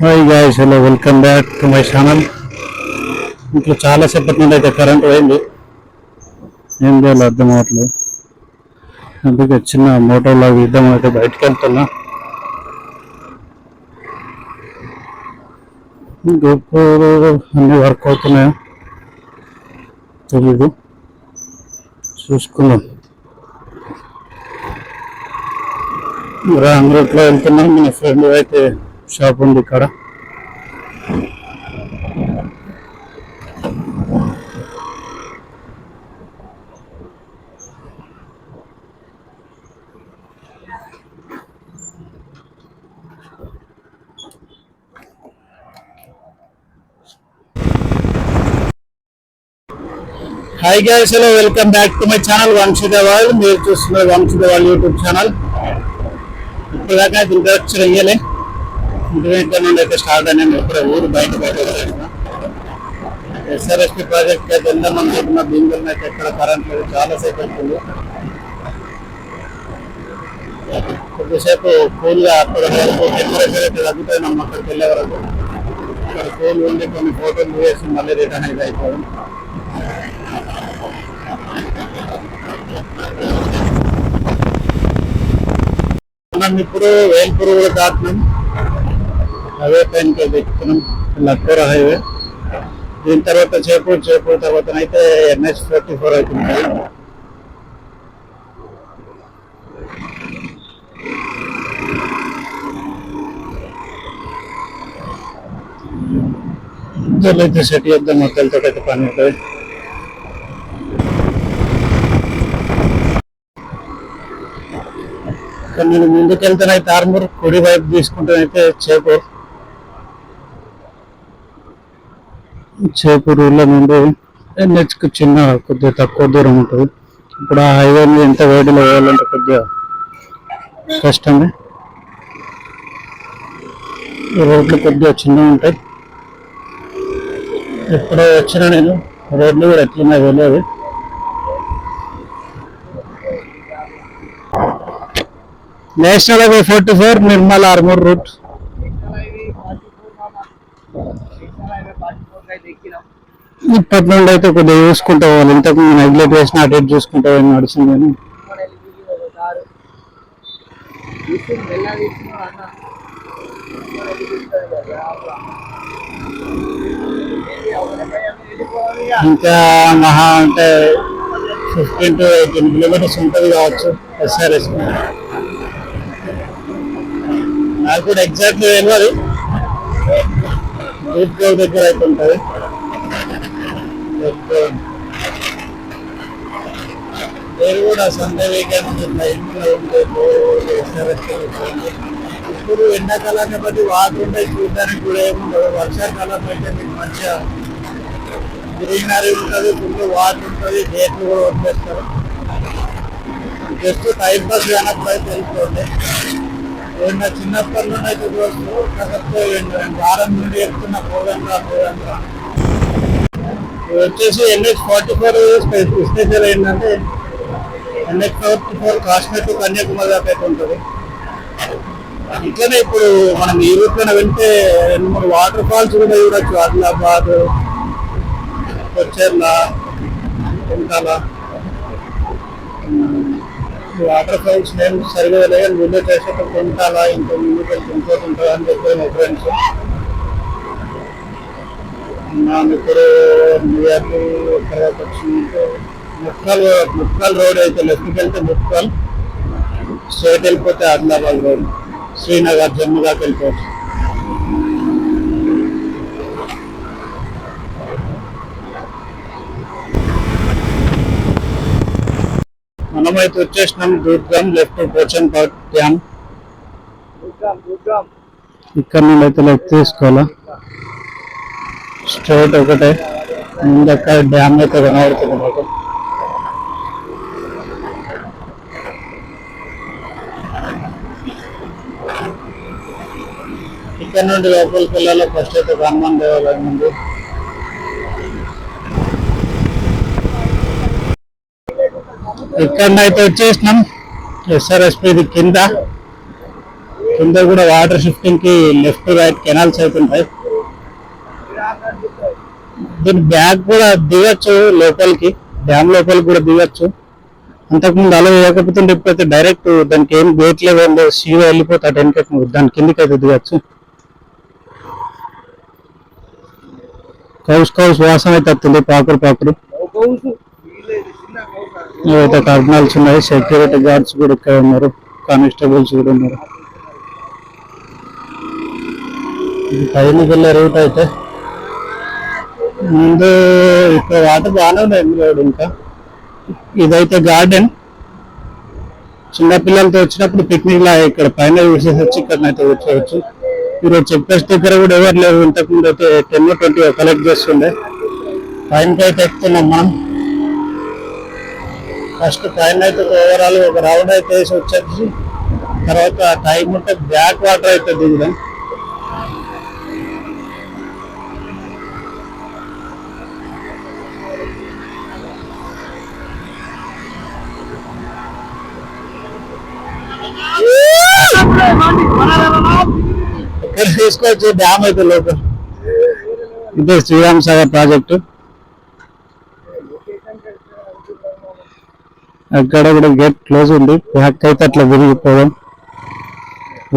Hi guys hello welcome back to my channel ఇంట్లో చాలా సేపటి నుండి అయితే కరెంట్ పోయింది. ఏం చేయాలో అర్థం అవ్వట్లేదు అందుకే చిన్న మోటార్లో ఇద్దాం అయితే బయటకు వెళ్తున్నా. గోపురు అన్ని వర్క్ అవుతున్నాయా? తెలీదు. చూసుకుందాం. రాంగ్ రూట్లో వెళ్తున్నాం? మన ఫ్రెండ్ అయితే షాప్ ఉంది ఇక్కడ hi guys hello welcome back to my channel వంశీద వాళ్ళు మీరు చూస్తున్నారు వంశీద వాళ్ళు యూట్యూబ్ ఛానల్ ఇప్పుడు దాకా అయితే ఇంట్రడక్షన్ అయ్యలే ఇంటర్నెట్ నుండి అయితే స్టార్ట్ అయినా ఇప్పుడు ఊరు బయట బయట ఎస్ఆర్ఎస్పి ప్రాజెక్ట్ అయితే వెళ్దాం అనుకుంటున్నా దీనివల్ల అయితే ఎక్కడ కరెంట్ లేదు? చాలా సేపు అవుతుంది. కొద్దిసేపు కూల్గా అక్కడ వరకు టెంపరేచర్ అయితే తగ్గుతుంది అక్కడికి వెళ్ళే వరకు. ఇక్కడ కూల్ ఉండి కొన్ని ఫోటోలు వేసి మళ్ళీ రిటర్న్ అయితే అయిపోవడం మనం ఇప్పుడు వేల్పూర్ కూడా దాటినాం. అవే పైన ఎక్కుతున్నాం లక్కూర హైవే. దీని తర్వాత చేపూర్ చేపూర్ తర్వాత అయితే ఎన్హెచ్ ఫోర్టీ ఫోర్ అవుతుంది. అయితే సెట్ చేద్దాం మొక్కలతో అయితే పని ఉంటుంది. కానీ నేను ముందుకు ఆర్మూర్ కుడి వైపు తీసుకుంటానైతే చేపూరు. చేపూర్ ఊళ్ళో నుండి ఎన్హెచ్కి చిన్న కొద్దిగా తక్కువ దూరం ఉంటుంది. ఇప్పుడు ఆ హైవే మీద ఎంత వేడిలో పోవాలంటే కొద్దిగా కష్టమే. రోడ్లు కొద్దిగా చిన్నగా ఉంటాయి. ఎప్పుడో వచ్చిన నేను రోడ్లు కూడా ఎట్లున్నాయి తెలియదు national highway forty four Nirmal Armoor route. ఇప్పటి నుండి అయితే కొద్దిగా చూసుకుంటా పోవాలి. ఇంతకు ముందు నెగ్లెక్ట్ చేసిన అటు ఇటు చూసుకుంటా పోయి నడిచింది కానీ. ఇంకా మహా అంటే ఫిఫ్టీన్ టు ఎయిటీన్ కిలోమీటర్స్ ఉంటుంది కావచ్చు ఎస్ఆర్ఎస్ నాకు కూడా ఎగ్జాక్ట్ తెలియదు రూట్ దగ్గర అయితే ఉంటుంది. నేను కూడా సండే వీకెండ్ ఉంటే ఇప్పుడు ఎండాకాలాన్ని బట్టి వాటర్ ఉంటాయి చూడడానికి కూడా ఏముండదు. వర్షాకాలం అయితే మీకు మంచిగా గ్రీనరీ ఉంటుంది ఫుల్ వాటర్ ఉంటుంది గేట్లు కూడా వదిలేస్తారు జస్ట్ టైం పాస్ కానప్పుడు అయితే ఏమన్నా చిన్నప్పటి నుండి అయితే చూస్తూ కాకపోతే వారం నుండి చెప్తున్న పోగంగా పోగంగా వచ్చేసి ఎన్హెచ్ ఫార్టీ ఫోర్ స్పెషల్ ఏంటంటే NH forty four Kashmir to Kanyakumari దాకా అయితే ఉంటుంది. ఇట్లనే ఇప్పుడు మనం ఈ రూట్లోనే వెళ్తే రెండు మూడు వాటర్ ఫాల్స్ కూడా చూడొచ్చు. ఆదిలాబాద్ కొచ్చెర్ల కుంటాల. వాటర్ ఫాల్స్ నేను సరిగా లేదు ముందు చేసేటప్పుడు కుంటాల ఇంకో ముందుకు వెళ్తే ఇంకోటి ఉంటుంది అని చెప్పి మా ఫ్రెండ్స్ మనం ఇప్పుడు నియర్లీ తర్వాత వచ్చిందంటే ముక్కల్ ముక్కల్ రోడ్ అయితే లెఫ్ట్కి వెళ్తే ముక్కల్ స్ట్రైట్ వెళ్ళిపోతే ఆదిలాబాద్ రోడ్ శ్రీనగర్ జమ్మూ దాకా వెళ్ళిపోవచ్చు. మనమైతే వచ్చేసినాం దూద్గాం లెఫ్ట్ పోచన్ డ్యామ్. ఇక్కడ నుండి అయితే లెఫ్ట్ తీసుకోవాలా? స్ట్రైట్ ఒకటే. ముందు అక్కడ డ్యామ్ అయితే కనబడుతుంది మాకు ఇక్కడ నుండి లోపలికి వెళ్ళాలి ఫస్ట్ అయితే హనుమాన్ దేవాలయం ఉంది ఇక్కడ అయితే వచ్చేసినాం ఎస్ఆర్ఎస్పి కింద. కింద కూడా వాటర్ షిఫ్టింగ్కి లెఫ్ట్ రైట్ కెనాల్స్ అవుతుంటాయి దీని బ్యాగ్ కూడా దిగచ్చు లోపలికి. డ్యామ్ లోపలికి కూడా దిగచ్చు. అంతకుముందు అలా వేయకపోతుంటే ఇప్పుడైతే డైరెక్ట్ దానికి ఏం గేట్ లేవు సీవో వెళ్ళిపోతాడు వెనక దాని కిందకి అయితే దిగచ్చు. కౌస్ కౌస్ వాసన అయితే వస్తుంది పాకుడు పాకుడు. ఏవైతే కర్నల్స్ ఉన్నాయి సెక్యూరిటీ గార్డ్స్ కూడా ఇక్కడ ఉన్నారు. కానిస్టేబుల్స్ కూడా ఉన్నారు. పైన పైనకి వెళ్ళే రూట్ అయితే. ముందు ఇక్కడ వాటర్ బాగానే ఉన్నాయి ఇందులో ఇంకా. ఇదైతే గార్డెన్. చిన్నపిల్లలతో వచ్చినప్పుడు పిక్నిక్ లా ఇక్కడ పైన చూసేసి వచ్చి ఇక్కడ అయితే వచ్చేయచ్చు ఈరోజు చెప్పేసి దగ్గర కూడా ఎవరు లేరు ఇంతకుముందు అయితే టెన్ ట్వంటీ కలెక్ట్ చేస్తుండే. పైనకి అయితే ఎక్కుతున్నాం మనం. ఫస్ట్ పైన అయితే ఓవరాల్ ఒక రౌండ్ అయితే వేసి వచ్చేసి తర్వాత టైం ఉంటే బ్యాక్ వాటర్ అయితే దిగుదాం ఇక్కడ తీసుకోవచ్చు డ్యామ్ అయితే లోపల. ఇదే శ్రీరామ్ సాగర్ ప్రాజెక్టు. అక్కడ కూడా గేట్ క్లోజ్ ఉంది. బ్యాక్ అయితే అట్లా విరిగిపోదాం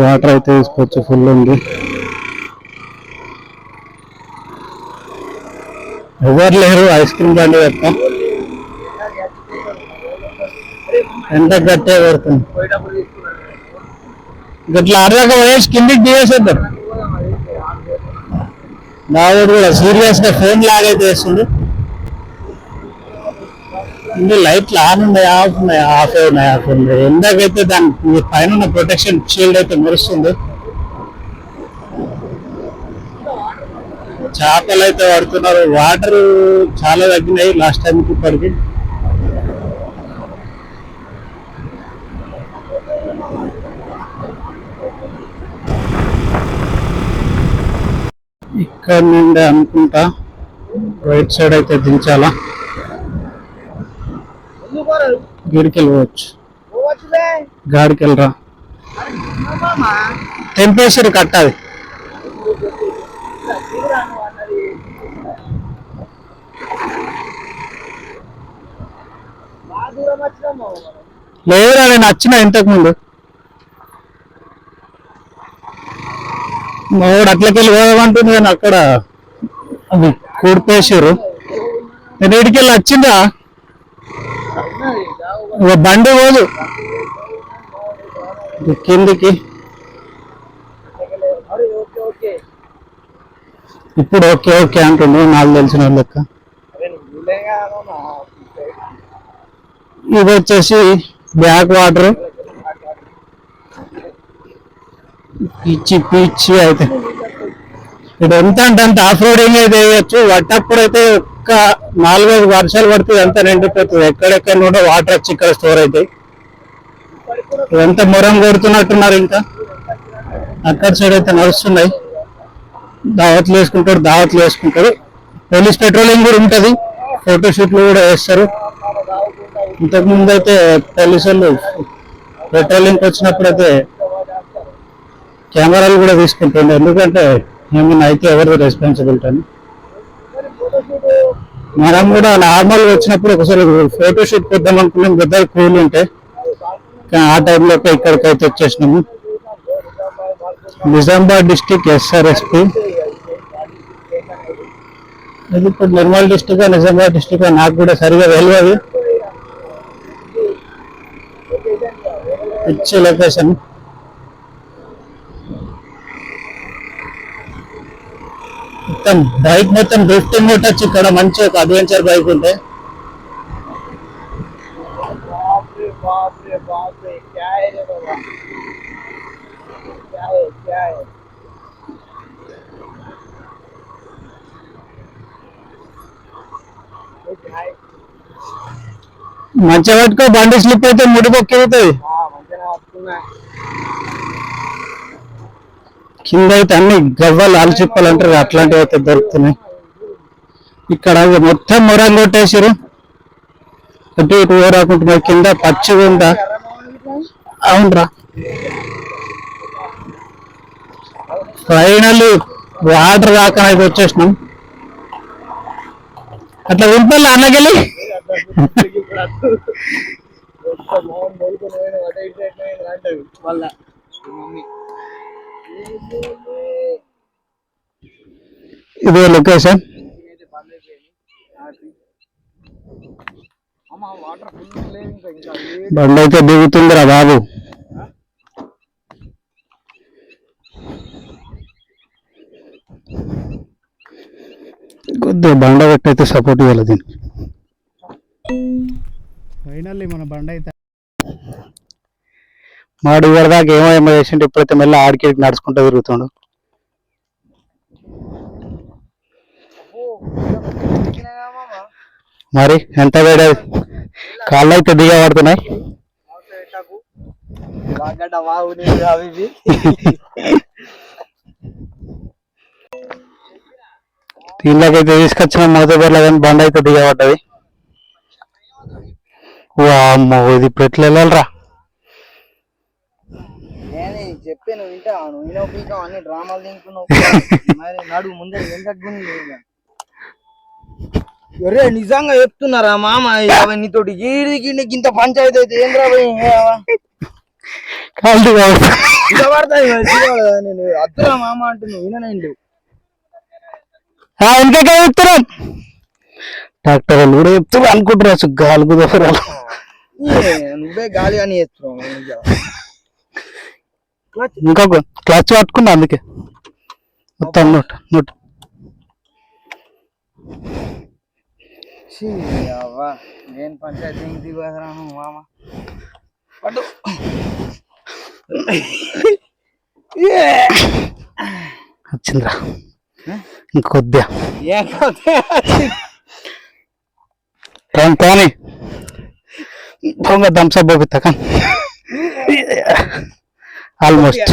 వాటర్ అయితే తీసుకోవచ్చు ఫుల్ ఉంది. ఎవరు లేరు ఐస్ క్రీమ్ బండి పెడతాం. ఎంత గట్టే పడుతుంది గట్లా అరదాకా వేసి కిందికి దిగేసేద్దాం. దావుడు కూడా సీరియస్గా ఫోన్ లాగైతే వేస్తుంది ఇందులో లైట్లు ఆన్ ఉన్నాయి ఆఫ్ ఉన్నాయి? ఆఫ్ ఉన్నాయి? ఆఫ్ ఉన్నాయి? ఎందాకైతే దాని పైన ఉన్న ప్రొటెక్షన్ షీల్డ్ అయితే మెరుస్తుంది చేపలు అయితే పడుతున్నారు. వాటర్ చాలా తగ్గినాయి లాస్ట్ టైం ఇప్పటికి. ఇక్కడ నుండి అనుకుంటా. రైట్ సైడ్ అయితే దించాలా? గిడికి వెళ్ళవచ్చు గాడికి వెళ్ళరా టెంపరేచర్ కట్టాలి లేదురా నేను వచ్చిన ఇంతకు ముందు. మావాడు అట్లకెళ్ళి పోదామంటుంది కానీ అక్కడ అది కూడిపేసారు నేను ఇడికెళ్ళి వచ్చిందా? బండి పోదు. కిందికి. ఇప్పుడు ఓకే ఓకే అంటుంది నాకు తెలిసిన లెక్క. ఇది వచ్చేసి బ్యాక్ వాటర్. పిచ్చి పిచ్చి అయితే. ఇది ఎంత అంటే అంత ఆఫ్ రోడింగ్ అయితే వేయచ్చు పట్టప్పుడు అయితే ఒక్క నాలుగైదు వర్షాలు పడితే ఎంత నిండిపోతుంది. ఎక్కడెక్కడ ఉంటే వాటర్ వచ్చి ఇక్కడ స్టోర్ అవుతాయి. ఎంత మొరం కొడుతున్నట్టున్నారు ఇంకా. అక్కడ సైడ్ అయితే నడుస్తున్నాయి. దావత్లు వేసుకుంటాడు దావత్లు వేసుకుంటాడు పోలీస్ పెట్రోలింగ్ కూడా ఉంటుంది. ఫోటోషూట్లు కూడా వేస్తారు. ఇంతకుముందు అయితే పోలీసు వాళ్ళు వచ్చినప్పుడు అయితే కెమెరాలు కూడా తీసుకుంటుండే. ఎందుకంటే ఏమైనా అయితే ఎవరిది రెస్పాన్సిబిలిటీ అని. మనం కూడా నార్మల్ వచ్చినప్పుడు ఒకసారి ఫోటోషూట్ కొద్దాం అనుకున్నాం. పెద్ద కూల్ ఉంటే. కానీ ఆ టైంలో ఇక్కడికైతే వచ్చేసినాము. నిజామాబాద్ డిస్టిక్ ఎస్ఆర్ఎస్పి ఇది ఇప్పుడు నిర్మల్ డిస్టిక్ నిజామాబాద్ డిస్టిక్ నాకు కూడా సరిగా తెలియదు పిచ్చి లొకేషన్ మొత్తం బైక్ మొత్తం డ్రిఫ్టింగ్ కొట్టచ్చు. ఇక్కడ మంచి ఒక అడ్వెంచర్ బైక్ ఉంటే. మంచిగా పట్టుకో బండి స్లిప్ అయితే ముడిపొక్కిపోతుంది కింద అయితే అన్ని గవ్వలు ఆలుచిప్పలు అంటారు అట్లాంటివి అయితే దొరుకుతున్నాయి. ఇక్కడ మొత్తం మొరం కొట్టేసారు అటు ఇటు ఊరాకుంటున్నారు కింద పచ్చిగా ఉందా? అవునరా. ఫైనల్ వాటర్ దాకా అయితే వచ్చేసినాం. అట్లా వింపల్లి అన్నకెళ్ళి? మమ్మీ ఇదే లొకేషన్ బండి అయితే దిగుతుందిరా బాబు. కొద్దిగా బండ పెట్టి అయితే సపోర్ట్ ఇవ్వాలి దీనికి. ఫైనల్లీ మన బండ అయితే మాడు ఇవ్వడదాకా ఏమో ఏమో చేసిండు ఇప్పుడైతే మళ్ళీ ఆడికి నడుచుకుంటూ తిరుగుతుండు. మరి ఎంత వేడేది కాళ్ళు అయితే దిగబడుతున్నాయి అవసరం దీనిలోకైతే తీసుకొచ్చిన మొదటి మోతబర్లో కానీ బండ అయితే దిగబడ్డది అమ్మో ఇది ఇప్పుడు ఎట్లా వెళ్ళాలరా నువ్వు అన్ని డ్రామాలు తింటున్నావు. మరి నడు ముందే వెంకట్టుకుని ఒరే నిజంగా చెప్తున్నారా మామ నీతోటి గీడి గిన్నె ఇంత పంచాయతీ అయితే ఏం రా భయ్? కాళ్ళు దిగబడుతుంది ఇంత పడతాయి మరి చూడాలి నేను అద్దురా మామ అంటే నువ్వు విననండి ఇంతకే చెప్తున్నాం? డాక్టర్ వాళ్ళు కూడా చెప్తున్నారు గాలుగు దోరాలు నువ్వే గాలి అని చేస్తున్నావు ఇంకా. క్లచ్ పట్టుకున్నా అందుకే. మొత్తం నోట్ నోట్. నేను పంచాయతీ? మామ. పట్టు. వచ్చిందిరా. ఇంకొద్దిగా. కానీ దొంగ థమ్స్అప్ పోపిస్తా కానీ ఆల్మోస్ట్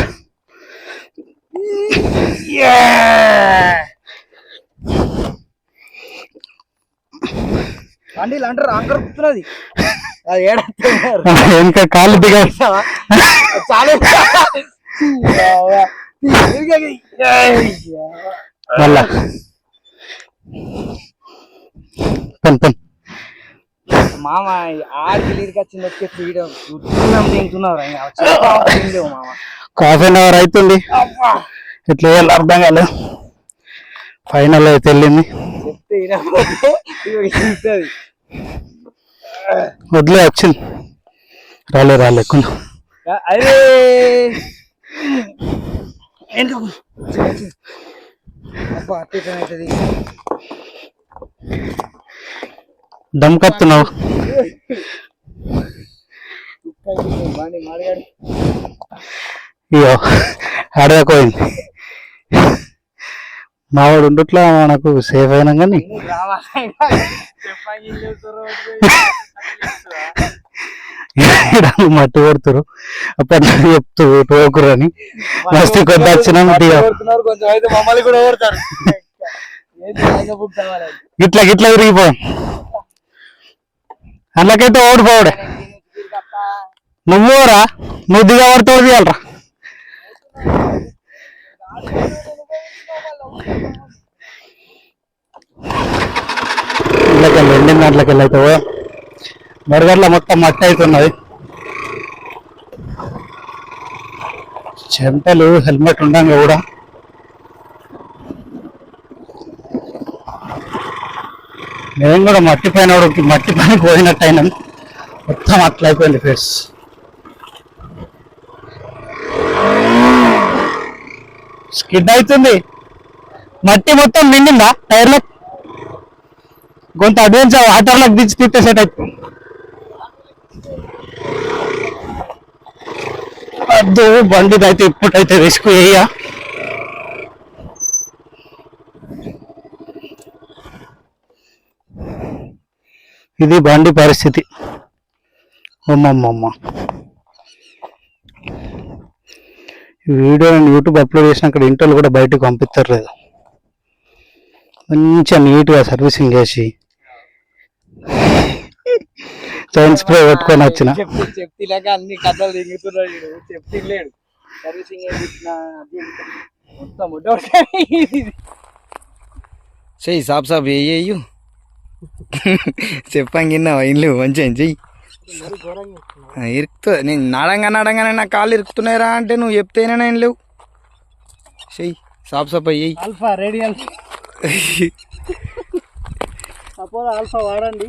ఇంకా కాళ్ళు దిగ చాలా. మళ్ళా పని పని. మామ ఆడికి లీడ్కి వచ్చింది వచ్చే తింటున్నారు తిండేవు మామ. హాఫ్ అన్ అవర్ అవుతుంది ఇట్లా వేయాలి అర్థం కాలేదు. ఫైనల్ అయితే వెళ్ళింది. వదిలే వచ్చింది. రాలే రాలే కొంచెం అరే. అబ్బా అవుతుంది దమ్ కత్తున్నావు అయ్యో ఆడకపోయింది మావాడు ఉండట్లా మనకు సేఫ్ అయినా కానీ మట్టి కొడుతురు. అప్పట్లో చెప్తూ టోకురు అని. మస్తు కొద్ది వచ్చినాం దిగా. కొంచెం అయితే మమ్మల్ని కూడా ఓడతారు ఏంటి ఆయన బుక్ కావాలి గిట్ల గిట్ల విరిగిపోయాం అందులోకైతే ఓడిపోవడే నువ్వురా? నువ్వు దిగబడితే ఓడిపోయాలరా ఇళ్ళకెళ్ళి ఎండిన దాంట్లోకెళ్ళి అయితే మరుగడ్ల మొత్తం మట్టి అవుతున్నది చెంటలు హెల్మెట్ ఉండంగా కూడా. నేను కూడా మట్టి పైన మట్టి పైన పోయినట్టు అయినా మొత్తం అట్లా అయిపోయింది ఫేస్ స్కిడ్ అవుతుంది. మట్టి మొత్తం నిండిందా టైర్లో? కొంత అడ్వాన్స్ వాటర్లోకి దించి తిట్టే సెట్ అవుతుంది అద్దు బండి అయితే ఇప్పుడైతే రిస్క్ వేయ ఇది బండి పరిస్థితి. అమ్మమ్మమ్మ. వీడియో నేను యూట్యూబ్ అప్లోడ్ చేసినాక ఇంటర్లు కూడా బయటకు పంపిస్తారు లేదు. మంచిగా నీట్గా సర్వీసింగ్ చేసి. చైన్ స్ప్రే కొట్టుకొని వచ్చిన. చెప్తే చెప్తిలాగా అన్ని కథలు దిగుతున్నాడు లేడు సర్వీసింగ్ ఏం. మొత్తం సాప్ వేయు చెప్పంగా కింద ఇల్లు మంచిగా చెయ్యి. ఇరుకుతుంది నేను నడంగా నడంగానే నా కాళ్ళు ఇరుకుతున్నాయిరా అంటే నువ్వు చెప్తేనే నేను లేవు. చెయ్యి సాప్ సాప్ అయ్యి. రేడియల్ సపోజ్ ఆల్ఫా వాడండి.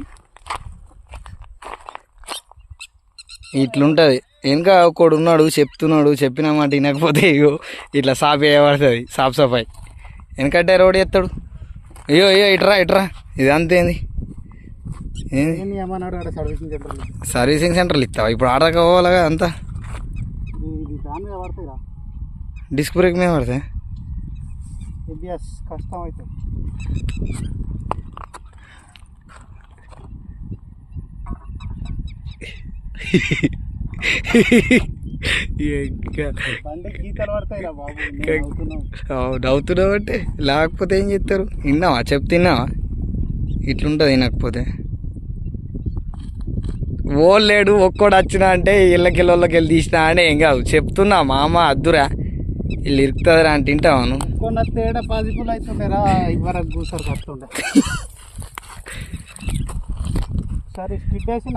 ఇట్లుంటుంది. వెనక ఒకడు ఉన్నాడు చెప్తున్నాడు చెప్పిన మాట వినకపోతే ఇగో ఇట్లా సాప్ వేయబడుతుంది. సాప్ సఫాయి వెనకట్టే రోడ్ ఎత్తాడు. అయ్యో అయ్యో ఇట్రా ఇట్రా. ఇది అంతేంది ఏంది ఏమి ఏమన్నాడు అక్కడ సర్వీసింగ్ సెంటర్లో సర్వీసింగ్ సెంటర్లు ఇస్తావా? ఇప్పుడు ఆడక పోవాలిగా అంతా. పడతాయి డిస్క్ బ్రేక్ మీద పడితే? ఏబిఎస్ కష్టం అవుతుంది పడతాయి నవ్వుతున్నావు. అంటే లేకపోతే ఏం చెప్తారు విన్నావా? చెప్తున్నావా ఇట్లుంటుంది వినకపోతే. ఓ లేడు ఒక్కోడు వచ్చినా అంటే ఇళ్ళకి వెళ్ళకి వెళ్ళి తీసినా అంటే ఏం కాదు. చెప్తున్నా మామ అద్దురా. వీళ్ళు ఇరుకుతుందిరా అంటే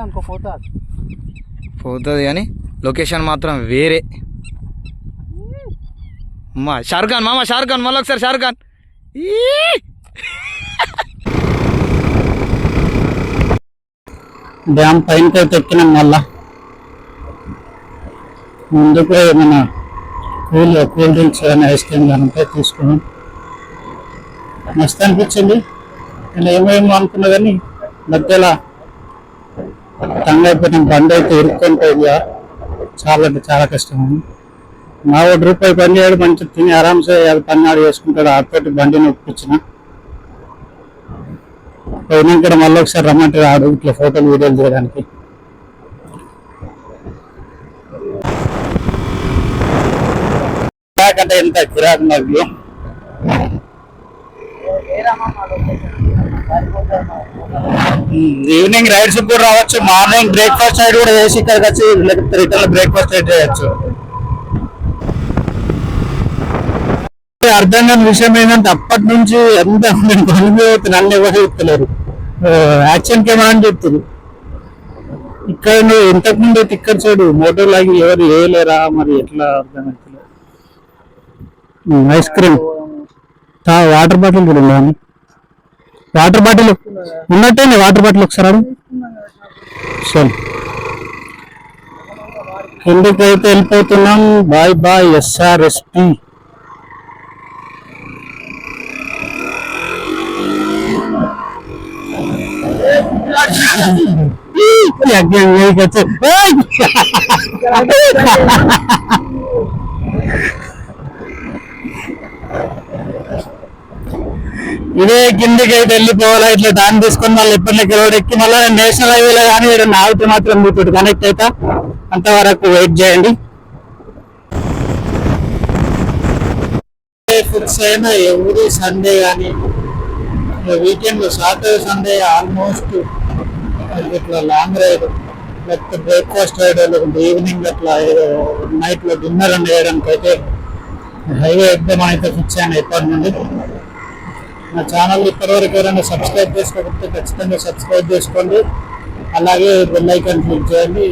నాకు పోతా పోతుంది. కానీ లొకేషన్ మాత్రం వేరే. అమ్మా షారుఖ్ ఖాన్ మామ షారుఖ్ ఖాన్ మళ్ళీ ఒకసారి షారుఖ్ ఖాన్ ఈ! డ్యామ్ పైనకి అయితే ఎక్కినాం మళ్ళా. ముందుకు ఏమైనా కూల్ కూల్ డ్రింక్స్ కానీ ఐస్ క్రీమ్ కానీ ఉంటే తీసుకున్నాం. మస్తు అనిపించింది. నేను ఏమేమో అనుకున్నా కానీ మధ్యలో తంగ అయిపోయిన బండి అయితే ఇరుక్కొని చాలా అంటే చాలా కష్టం. మా ఒకటి రూపాయి పని చేయడం మంచి తిని ఆరామ్సే అది పని ఆడు చేసుకుంటాడు ఆతోటి బండిని ఒప్పించిన పోయినాక మళ్ళీ ఒకసారి రమ్మంటే ఆడు ఇట్లా ఫోటోలు వీడియోలు తీయడానికి. అంటే ఎంత కిరాకు వ్యూ ఈవినింగ్ రైడ్స్ కూడా రావచ్చు. మార్నింగ్ బ్రేక్ఫాస్ట్ రైడ్ కూడా చేసి ఇక్కడికి వచ్చి లేకపోతే రిటర్న్ బ్రేక్ఫాస్ట్ రైడ్ చేయొచ్చు. అర్థం కాని విషయం ఏంటంటే అప్పటి నుంచి ఎంత నేను నన్ను ఎవరు చెప్తలేరు. యాక్షన్ కెమెరా అని చెప్తారు ఇక్కడ నువ్వు ఇంతకు ముందు అయితే ఇక్కడ చూడు మోటార్ లాగి ఎవరు వేయలేరా మరి ఎట్లా అర్థం ఐస్ క్రీమ్. వాటర్ బాటిల్ కూడా వాటర్ బాటిల్ ఉన్నట్టే వాటర్ బాటిల్ ఒకసారి సరే. కిందికి అయితే వెళ్ళిపోతున్నాం? బాయ్ బాయ్ ఎస్ఆర్ఎస్పి ఇదే కిందికి అయితే వెళ్ళిపోవాలా? ఇట్లా దాన్ని తీసుకొని మళ్ళీ ఎప్పటికి రోడ్ ఎక్కి మళ్ళీ నేషనల్ హైవేలో కానీ ఏదైనా ఆగితే మాత్రం మీతో కనెక్ట్ అవుతా అంతవరకు వెయిట్ చేయండి. ఫిక్స్ అయినా ఎవరు సండే కానీ వీకెండ్ సాటర్డే సండే ఆల్మోస్ట్ ఇట్లా లాంగ్ రైడ్ లేకపోతే బ్రేక్ఫాస్ట్ రైడ్ లేకుంటే ఈవినింగ్ అట్లా నైట్లో డిన్నర్ అని వేయడానికి అయితే హైవే ఎగ్జామ్ అయితే ఫిక్స్ అయ్యాను ఎప్పటి నుండి. నా ఛానల్ ఇప్పటివరకు ఎవరైనా సబ్స్క్రైబ్ చేసుకోకపోతే ఖచ్చితంగా సబ్స్క్రైబ్ చేసుకోండి. అలాగే బెల్ ఐకాన్ క్లిక్ చేయండి.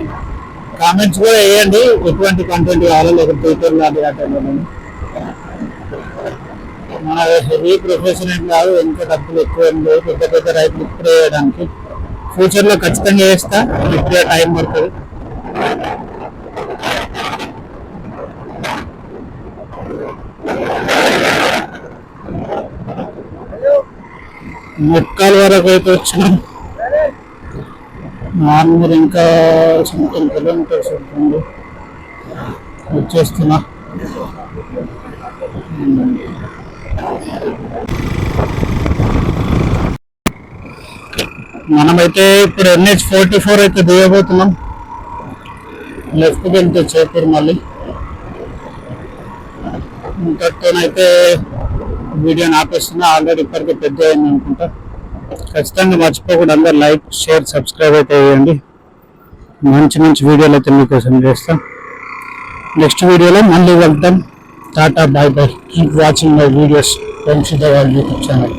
కామెంట్స్ కూడా వేయండి. ఎటువంటి కంటెంట్ కావాలో లేకపోతే ట్విట్టర్ లాంటి కంటెంట్ మన హెవీ ప్రొఫెషన్ ఏం కాదు ఇంకా డబ్బులు ఎక్కువ ఏం లేదు పెద్ద పెద్ద రైతులు ఇప్పుడు వేయడానికి. ఫ్యూచర్లో ఖచ్చితంగా వేస్తా ఇప్పుడే టైం పడుతుంది. ముక్కాల వరకు అయితే వచ్చినాం. నార్మల్ ఇంకా సొంతం కిలోమీటర్స్ ఉంటుంది వచ్చేస్తున్నా. మనమైతే ఇప్పుడు ఎన్హెచ్ ఫోర్టీ ఫోర్ అయితే దిగబోతున్నాం. లెఫ్ట్కి వెళ్తే చేపూర్ మళ్ళీ. ఇంతటితోనైతే వీడియోని ఆపేస్తున్నా ఆల్రెడీ ఇప్పటికే పెద్ద అయింది అనుకుంటా. ఖచ్చితంగా మర్చిపోకుండా అందరు లైక్ షేర్ సబ్స్క్రైబ్ అయితే వేయండి మంచి మంచి వీడియోలు అయితే మీకోసం చేస్తాం. నెక్స్ట్ వీడియోలో మళ్ళీ వెళ్తాం. Tata bye bye. Keep watching my videos. Friends YouTube channel.